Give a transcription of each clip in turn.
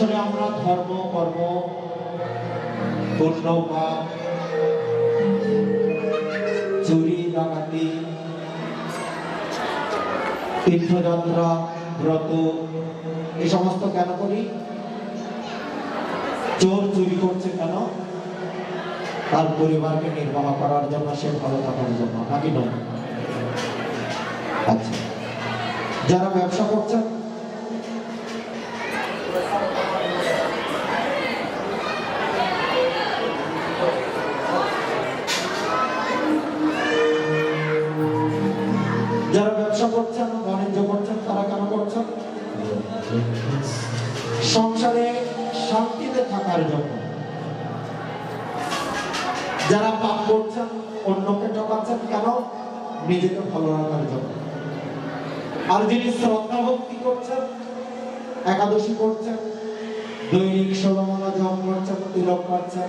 আসলে আমরা ধর্ম, কর্ম চুরি, ডাকাতি তীর্থযাত্রা ব্রত এই সমস্ত কেন করি? চোর চুরি করছে কেন? তার পরিবারকে নির্বাহ করার জন্য, সে ভালো থাকার জন্য, নাকি নয়? আচ্ছা। যারা ব্যবসা করছেন সংসারে শান্তিতে থাকার জন্য। যারা পাপ করছেন অন্যকে ঠকাচ্ছেন কেন? নিজেকে ভালো রাখার জন্য। আর যিনি শ্রদ্ধা ভক্তি করছেন একাদশী করছেন দৈনিক ষোলমালা জপ করছেন তিলক করছেন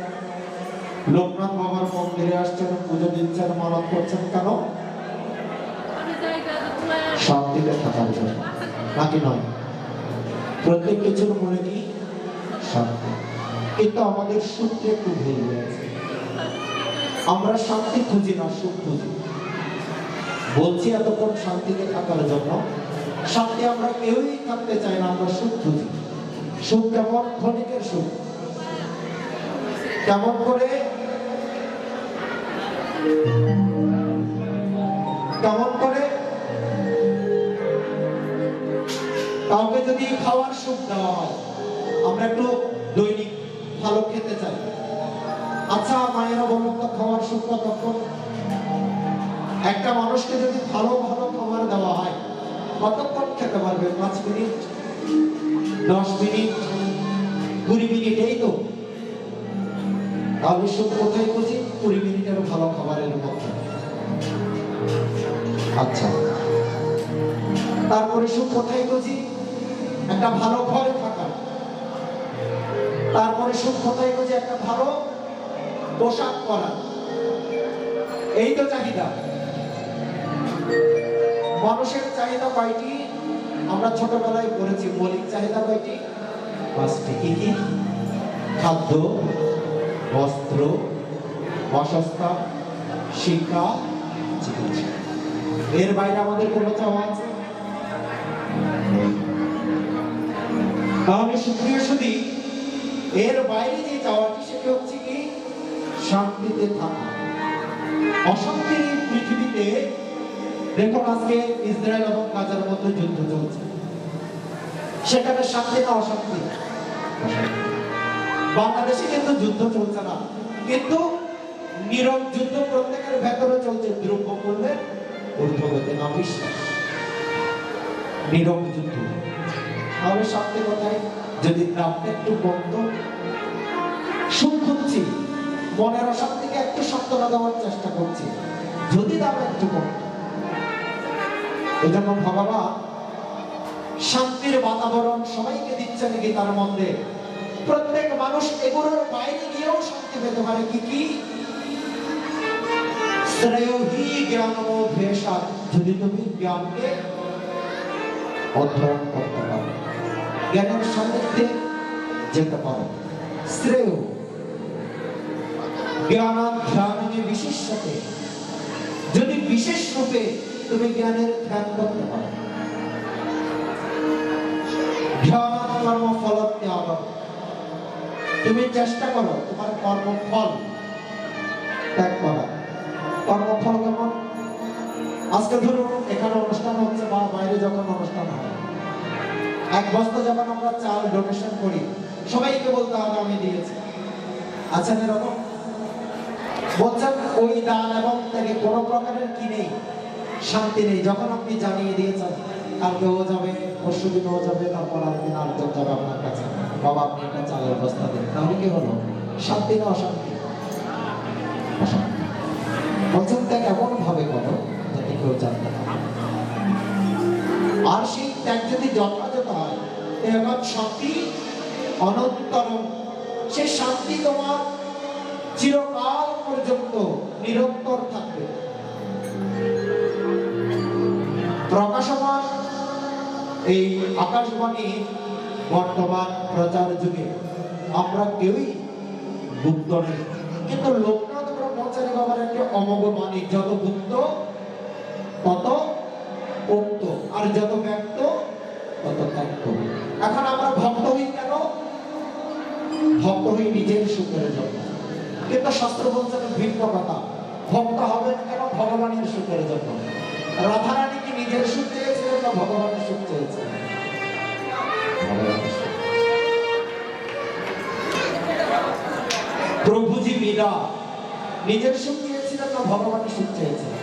লোকনাথ বাবার মন্দিরে আসছেন পুজো দিচ্ছেন মানত করছেন কেন? শান্তিতে থাকার জন্য। নাকি নয়? প্রত্যেক কিছুর মনে কি? শান্তি। কিন্তু আমাদের সূত্রে একটু ভুল হয়েছে আমরা শান্তি খুঁজি না, সুখ খুঁজি। বলছি এতক্ষণ শান্তিতে থাকার জন্য, শান্তি আমরা কেউই থাকতে চাই না, আমরা সুখ খুঁজি। সুখ কেমন? ক্ষণিকের সুখ। কেমন করে? কেমন করে? কাউকে যদি খাওয়ার সুখ দেওয়া হয়। আমরা একটু দৈনিক ভালো খেতে চাই। আচ্ছা মায়েরা বলুন তো খাওয়ার সুখ কতক্ষণ একটা মানুষকে যদি ভালো ভালো খাবার দেওয়া হয়, কতক্ষণ খেতে পারবে? পাঁচ মিনিট, দশ মিনিট, কুড়ি মিনিট, এই তো। তাহলে সুখ কোথায় খুঁজি কুড়ি মিনিটের ভালো খাবারের মধ্যে। আচ্ছা। তারপরে সুখ কোথায় খুঁজি একটা ভালো ঘরে থাকা। তারপরে সুখ কোথায় খুঁজি একটা ভালো পোশাক করা এই তো চাহিদা। মানুষের চাহিদা কয়টি? আমরা ছোটবেলায় পড়েছি, মৌলিক চাহিদা কয়টি? পাঁচটি। কি কি? খাদ্য, বস্ত্র, বাসস্থান, শিক্ষা, চিকিৎসা। এর বাইরে আমাদের কোনো চাওয়া আছে? তাহলে সুপ্রিয় সুদী এর বাইরে যে চাওয়াটি সেটা হচ্ছে কি? শান্তিতে থাকা। অশান্তি পৃথিবীতে, দেখুন আজকে ইসরায়েল এবং গাজার মধ্যে যুদ্ধ চলছে। সেখানে শান্তি না অশান্তি? বাংলাদেশে কিন্তু যুদ্ধ চলছে না। কিন্তু নীরব যুদ্ধ প্রত্যেকের ভেতরে চলছে দ্রব্য মূল্যের ঊর্ধ্বগতি না বিশ্বাস নীরব যুদ্ধ। তাহলে শান্তি কোথায় যদি দামটা একটু কমতো। সুখ খুঁজছি মনের অশান্তিকে একটু সান্ত্বনা দেওয়ার চেষ্টা করছি, যদি দাম একটু জন্য ভগবান শান্তির বাতাবরণ সবাইকে দিচ্ছেন তার মধ্যে। প্রত্যেক মানুষ এগুলোর বাইরে গিয়েও শান্তি পেতে পারে, কি কি? জ্ঞান যদি তুমি জ্ঞানকে অধ্যয়ন করতে পারো। জ্ঞানের সান্নিধ্যে যেতে পারো। শ্রেয়। জ্ঞান ধ্যানে বিশেষতে যদি বিশেষ রূপে তুমি জ্ঞানের ধ্যান করতে পারো। কর্ম ফল তুমি চেষ্টা করো, তোমার কর্মফল ত্যাগ করা কর্মফল কেমন? আজকে ধরুন, এখানে অনুষ্ঠান হচ্ছে বা বাইরে যখন অনুষ্ঠান হয় এক বস্তা যখন আমরা চাল ডোনেশন করি, সবাইকে বলতে হবে আমি দিয়েছি। আছেন এরকম বলছেন, ওই দান এবং তাকে কোনো প্রকারের কি নেই? শান্তি নেই, যখন আপনি জানিয়ে দিয়েছেন কালকে ও যাবে, পরশু দিন ও যাবে, তারপর আরেকদিন আরেকজন যাবে আপনার কাছে। বাবা, আপনি একটা চালের বস্তা দিন তাহলে কি হলো? শান্তি না অশান্তি? অশান্তি। বলছেন, ত্যাগ এমন ভাবে করো, যাতে কেউ জানতে পারে। ত্যাগ যদি যথাযথ হয় এবং শান্তি অনন্তরম সে শান্তি তোমার চিরকাল পর্যন্ত নিরন্তর থাকবে। প্রকাশমান এই আকাশবাণী বর্তমান প্রচার যুগে আমরা কেউই গুপ্ত নেই। কিন্তু লোকনাথ ব্রহ্মচারী বাবার একটা অমোঘ বাণী, যত গুপ্ত, তত উক্ত। আর যত ব্যক্ত, তত ত্যক্ত এখন আমরা ভক্ত হই কেন? ভক্ত হই নিজের সুখের জন্য। কিন্তু শাস্ত্র বলছে ভিন্ন কথা। ভক্ত হবেন কেন? ভগবানের সুখের জন্য। রাধারানী কি নিজের সুখ চেয়েছিলেন না ভগবানের সুখ চেয়েছিলেন? প্রভুজি মীরা নিজের সুখ চেয়েছিলেন না ভগবানের সুখ চেয়েছিলেন?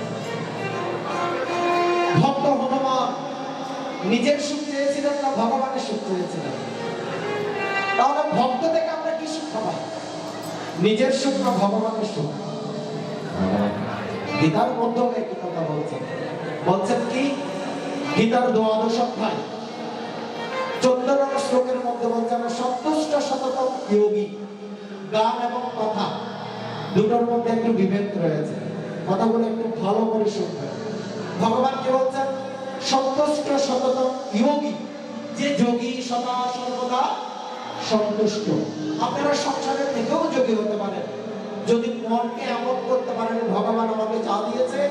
নিজের সুখ চেয়েছিলেন না, ভগবানের সুখ চেয়েছিলেন? তাহলে ভক্ত থেকে আমরা কি শিক্ষা পাই নিজের সুখ না ভগবানের সুখ? গীতার মধ্যে একই কথা বলছেন। বলছেন কি? গীতার দ্বাদশ অধ্যায় চোদ্দ নম্বর শ্লোকের মধ্যে বলছেন, সন্তুষ্ট শততম যোগী, গান এবং কথা, দুটোর মধ্যে একটু বিভেদ রয়েছে। কথাগুলো একটু ভালো করে শুনবেন। ভগবান কি বলছেন? সন্তুষ্ট শততম যোগী যে যোগী সদা সর্বদা সন্তুষ্ট। আপনারা সংসারে থেকেও যোগী হতে পারেন। যদি মনকে এমন করতে পারেন, ভগবান আমাকে যা দিয়েছে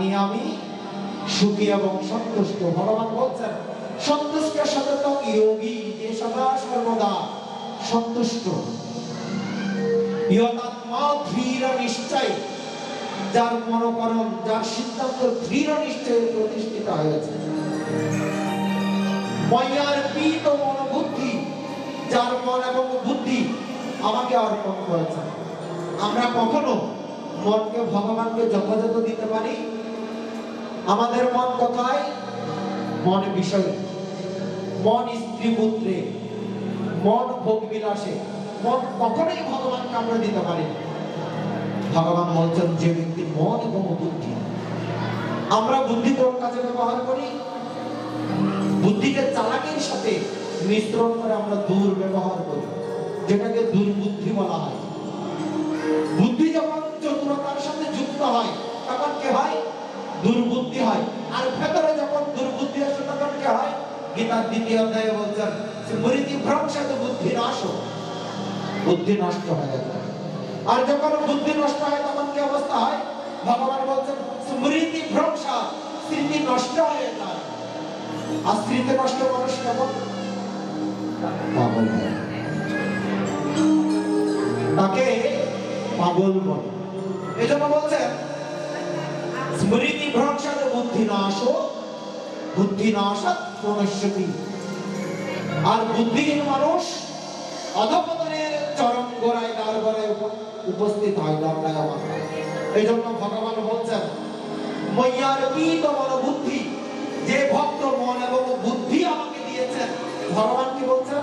নিয়ে আমি সুখী এবং সন্তুষ্ট। ভগবান বলছেন, সন্তুষ্ট সততম যোগী যে সদা সর্বদা সন্তুষ্ট। ইয়তাত্মা ধীর নিশ্চয়। যার মনোকরণ, যার সিদ্ধান্ত দৃঢ় নিশ্চয়ে প্রতিষ্ঠিত হয়েছে। মনোবুদ্ধি যার মন এবং বুদ্ধি আমাকে অর্পণ করেছে। আমরা কখনো মনকে ভগবানকে যথাযথ দিতে পারি? আমাদের মন কোথায়? মন বিষয়। মন স্ত্রী পুত্রে। মন ভোগ বিলাসে। মন কখনোই ভগবানকে আমরা দিতে পারি না। ভগবান বলছেন, যে ব্যক্তি মন এবং বুদ্ধি, আমরা বুদ্ধি কোন কাজে ব্যবহার করি? বুদ্ধিকে চালাকির সাথে মিশ্রণ করে আমরা দুর্ব্যবহার করি, যেটাকে দুর্বুদ্ধি বলা হয়। বুদ্ধি যখন চতুরতার সাথে যুক্ত হয়, তখন কি হয়? দুর্বুদ্ধি হয়। আর ভেতরে যখন দুর্বুদ্ধি আসে, তখন কি হয়? গীতার দ্বিতীয় অধ্যায়ে বলছেন বুদ্ধি নাশ। বুদ্ধি নষ্ট হয়ে যায়। আর যখন বুদ্ধি নষ্ট হয়, তখন কি অবস্থা হয়? ভগবান বলছেন, স্মৃতি ভ্রংশা, স্মৃতি নষ্ট হয়ে যায়। আর স্মৃতি নষ্ট মানুষ কেমন? পাগল তাকে পাগল এই জন্য বলছেন, স্মৃতি বুদ্ধি নাশ বুদ্ধি নাশাত প্রণশ্যতি আর বুদ্ধিহীন মানুষ অধপতনের চরম গোড়ায় দ্বার গোড়ায় উপ- উপস্থিত হয় দণ্ডায় এই জন্য ভগবান বলছেন মയ്যার পীত মন বুদ্ধি, যে ভক্ত মন এবং বুদ্ধি আমাকে দিয়েছেন। ভগবান কি বলছেন?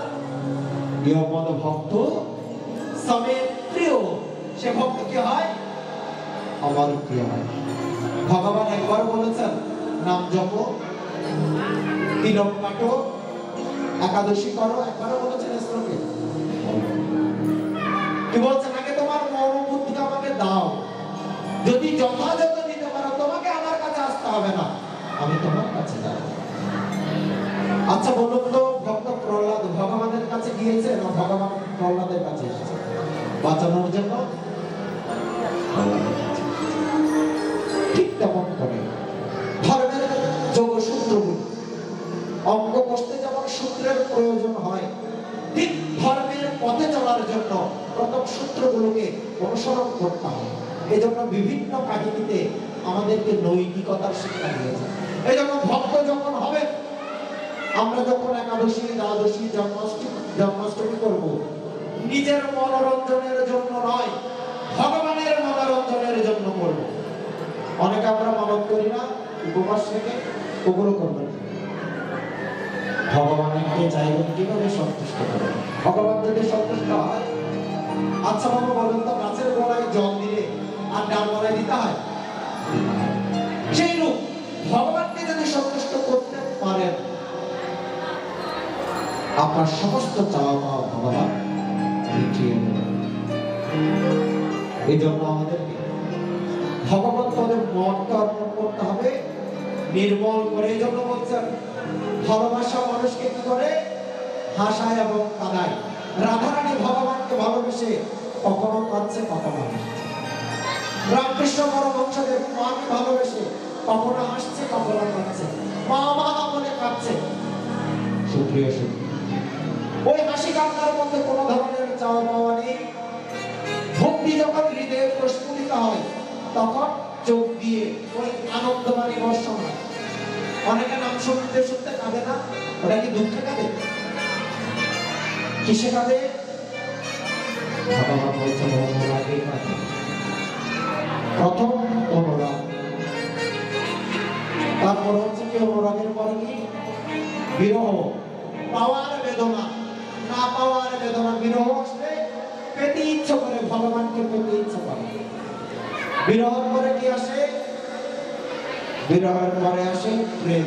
ভক্ত প্রিয়, সে ভক্ত কি হয়? আমার প্রিয় হয়। ভগবান একবার বলেছেন, নাম জপ, তিলক কাটো, একাদশী করো। একবারও বলেছেন শ্লোকে। কি বলছেন যদি যথাযথ দিতে পারো, তোমাকে আমার কাছে আসতে হবে না। আমি তোমার কাছে যাব। আচ্ছা বলুন তো, ভক্ত প্রহ্লাদ ভগবানের কাছে গিয়েছে না ভগবান প্রহ্লাদের কাছে এসেছে? বাঁচানোর জন্য? ঠিক তেমন করে। ধর্মের অঙ্গ যেমন সূত্রের প্রয়োজন হয়, ঠিক ধর্মের পথে চলার জন্য প্রথম সূত্রগুলোকে অনুসরণ করতে হয়। এই জন্য বিভিন্ন কাহিনীতে আমাদেরকে নৈতিকতার শিক্ষা দিয়েছে। এই জন্য ভক্ত যখন হবে, আমরা যখন একাদশী, দ্বাদশী, জন্মাষ্টমী জন্মাষ্টমী করব, নিজের মনোরঞ্জনের জন্য নয়, ভগবানের মনোরঞ্জনের জন্য করব। অনেকে আমরা মানত করি না, উপবাস থেকে ওগুলো করবেন না। ভগবানকে চাইবেন কীভাবে সন্তুষ্ট করবেন ভগবান যদি সন্তুষ্ট হয় আচ্ছা বাবা, বলেন তো, গাছের গোড়ায় জল আর দিতে হয়। সেই রূপ ভগবানকে যদি সন্তুষ্ট করতে পারেন, আপনার সমস্ত চাওয়া পাওয়া ভগবান এই জন্য আমাদেরকে ভগবান পদের মনকে অর্পণ করতে হবে। নির্মল করে এই জন্য বলছেন, ভালোবাসা মানুষকে কি করে? হাসায় এবং কাঁদায় রাধারানী ভগবানকে ভালোবেসে কখনো কাঁদছে, কখনো হাসছে। রামকৃষ্ণ পরমহংসদেব মাকে ভালোবেসে কখনো হাসছে কখনো কাঁদছে। মা মা বলে কাঁদছে। সুপ্রিয় ওই হাসি কান্নার মধ্যে কোনো ধরনের চাওয়া পাওয়া নেই। ভক্তি যখন হৃদয়ে প্রস্ফুটিত হয় তখন চোখ দিয়ে ওই আনন্দবাণী বর্ষণ হয়। অনেকে নাম শুনতে শুনতে কাঁদে না ওটা কি দুঃখে কাঁদে? কিসে কাঁদে? ভগবান বলছেন অনুরাগে কাঁদে। প্রথম অনুরাগ। তারপর হচ্ছে কি অনুরাগের পরে কি? বিরহ। পাওয়ার বেদনা। না পাওয়ার বেদনা, বিরহ আসলে পেতে ইচ্ছে করে, ভগবানকে পেতে ইচ্ছে করে। বিরহের পরে কি আসে? বিরহের পরে আসে প্রেম।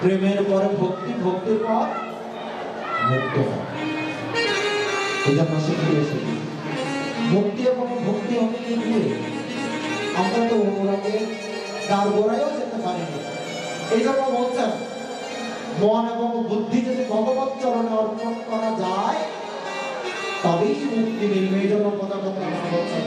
প্রেমের পরে ভক্তি, ভক্তির পর মুক্ত হয় এই জন্য সুপ্রিয় মুক্তি এবং ভক্তি হবে কি আমরা তো অন্যরাকে তার গোড়ায়ও যেতে পারিনি। এই জন্য বলছেন, মন এবং বুদ্ধি যদি ভগবত চরণে অর্পণ করা যায়, তবেই মুক্তি মিলবে। এই জন্য কথা বলছেন।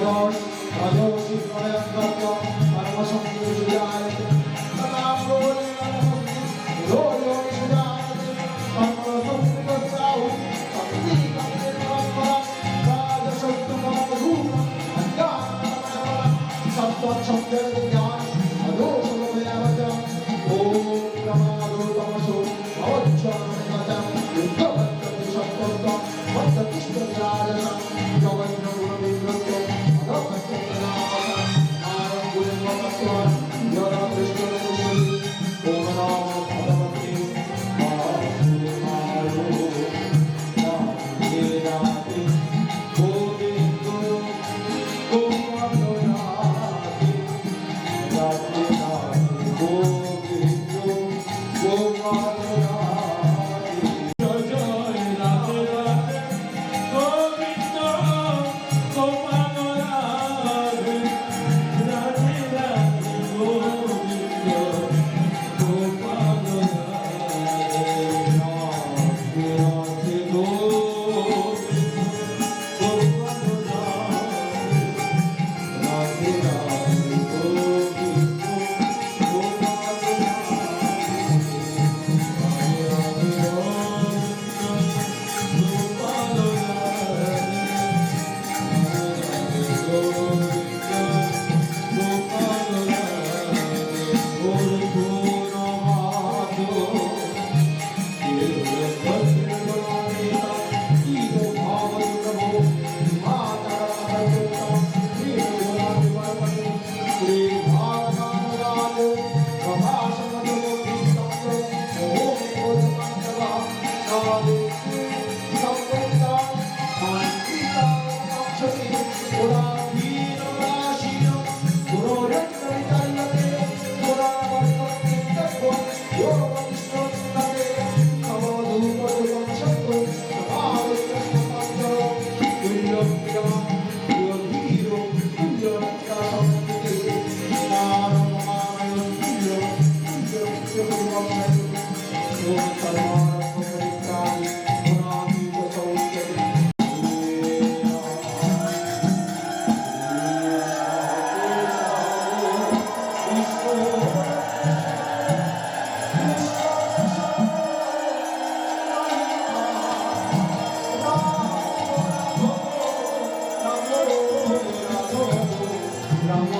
গোবিন্দ গোবিন্দ Ramon.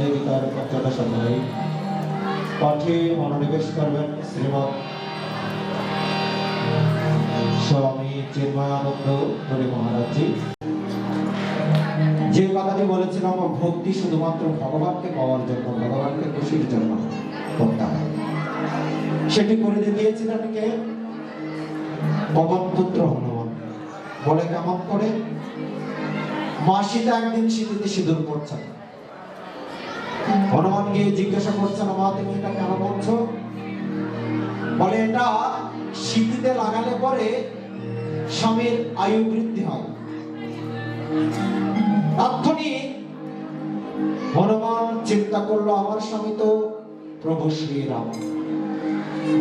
সুধী পর্যায়ে গীতার পঞ্চদশ অধ্যায় পাঠে মনোনিবেশ করবেন শ্রীমৎ স্বামী চিন্ময়ানন্দ হরি মহারাজজি। যে কথাটি বলেছিলাম ভক্তি শুধুমাত্র ভগবানকে পাওয়ার জন্য, ভগবানকে খুশির জন্য করতে হয়। সেটি করে দিয়েছিলেন কে? পবন পুত্র হনুমান। বলে কেমন করে? মাসিটা একদিন শীতিতে সিঁদুর পড়ছেন। হনুমান গিয়ে জিজ্ঞাসা করছেন মা তুমি এটা কেন বলছো বলে, এটা শীতিতে লাগালে পরে স্বামীর আয়ু বৃদ্ধি হয়। হনুমান চিন্তা করল, আমার স্বামী তো প্রভু শ্রীরাম।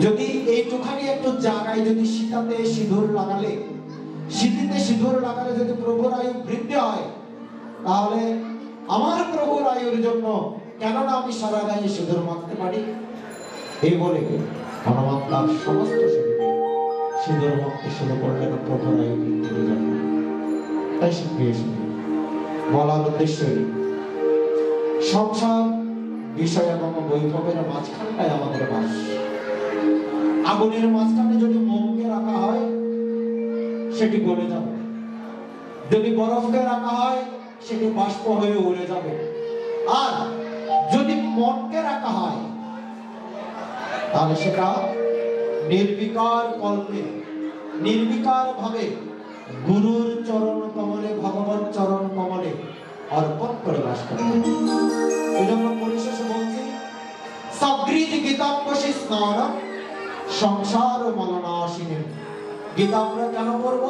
যদি এইটুখানি একটু জায়গায় যদি সীতাতে সিঁদুর লাগালে শীতিতে সিঁদুর লাগালে যদি প্রভুর আয়ু বৃদ্ধি হয়, তাহলে আমার প্রভুর আয়ুর জন্য কেননা আমি সারা গায়ে সিঁদুর মাখতে পারি? এই বলে হনুমান তার সমস্ত শরীরে সিঁদুর মাখতে শুরু করলেন বৃদ্ধির তাই সে পেয়েছে বলার উদ্দেশ্য সংসার বিষয় এবং বৈভবের মাঝখানটায় আমাদের বাস। আগুনের মাঝখানে যদি মোমকে রাখা হয়, সেটি গলে যাবে। যদি বরফকে রাখা হয়, সেটি বাষ্প হয়ে উড়ে যাবে। আর যদি মনকে রাখা হয়, তাহলে সেটা নির্বিকার কল্পে, নির্বিকার ভাবে গুরুর চরণ কমলে ভগবান চরণ কমলে অর্পণ করে বাস করে। এই জন্য পরিশেষে বলছি সবৃদ্ধ গীতাঙ্গসী স্নান সংসার মলনাশিনী। গীতা আমরা কেন করব?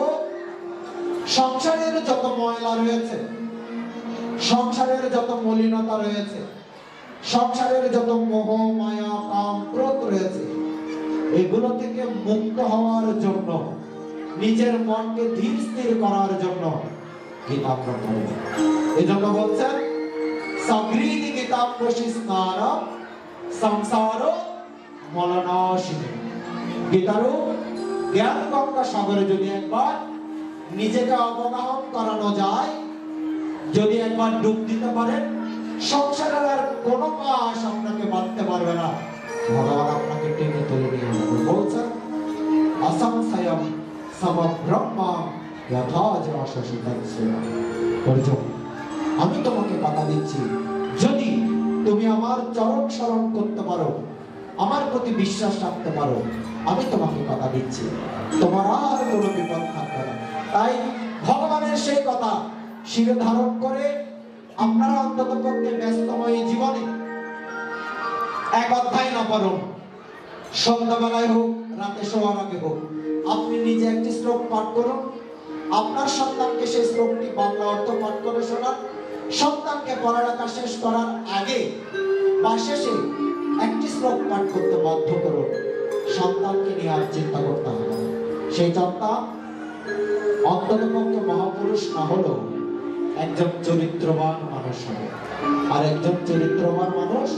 সংসারের যত ময়লা রয়েছে, সংসারের যত মলিনতা রয়েছে সংসারের যত মোহ মায়া কাম ক্রোধ রয়েছে, এগুলো থেকে মুক্ত হওয়ার জন্য, নিজের মনকে ধীর স্থির করার জন্য গীতা এই জন্য বলছেন সগৃহী গীতা স্নান সংসার মলনাশিনী। গীতারও জ্ঞান গঙ্গা সাগরে যদি একবার নিজেকে অবগাহন করানো যায়, যদি একবার ডুব দিতে পারেন সংসারের আর কোনো পাশ আপনাকে বাঁধতে পারবে না। ভগবান আপনাকে টেনে তুলে নিয়ে যাবে। বলছেন অসংশয়ম সমব্রহ্মা আমি তোমাকে কথা দিচ্ছি। যদি তুমি আমার চরণ স্মরণ করতে পারো, আমার প্রতি বিশ্বাস রাখতে পারো, আমি তোমাকে কথা দিচ্ছি। তোমার আর কোনো বিপদ থাকবে না। তাই ভগবানের সেই কথা শিরে ধারণ করে আপনারা অন্তত পক্ষে ব্যস্তময় জীবনে এক অধ্যায় না পারুন সন্ধ্যাবেলায় হোক, রাতে শোয়ার আগে হোক, আপনি নিজে একটি শ্লোক পাঠ করুন। আপনার সন্তানকে সেই শ্লোকটি বাংলা অর্থ পাঠ করে শোনান। সন্তানকে পড়ালেখা শেষ করার আগে বা শেষে একটি শ্লোক পাঠ করতে বাধ্য করুন। সন্তানকে নিয়ে আর চিন্তা করতে হবে সেই সন্তান অন্তত পক্ষে মহাপুরুষ না হলেও একজন চরিত্রবান মানুষ হবে। আর একজন চরিত্রবান মানুষ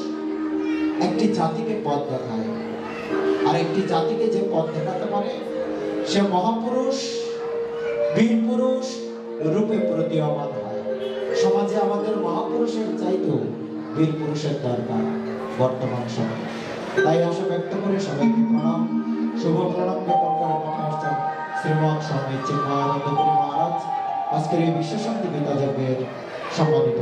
একটি জাতিকে পথ দেখায়। আর একটি জাতিকে যে পথ দেখাতে পারে, সে মহাপুরুষ বীর পুরুষ রূপে প্রতীয়মান হয়। সমাজে আমাদের মহাপুরুষের চাইতেও বীর পুরুষের দরকার বর্তমান সময়ে। তাই আশা ব্যক্ত করে সবাইকে প্রণাম। শুভ প্রণাম জ্ঞাপন করে শ্রীমৎ স্বামী পুরী মহারাজ। আজকের এই বিশ্ব শান্তি যজ্ঞের সম্মানিত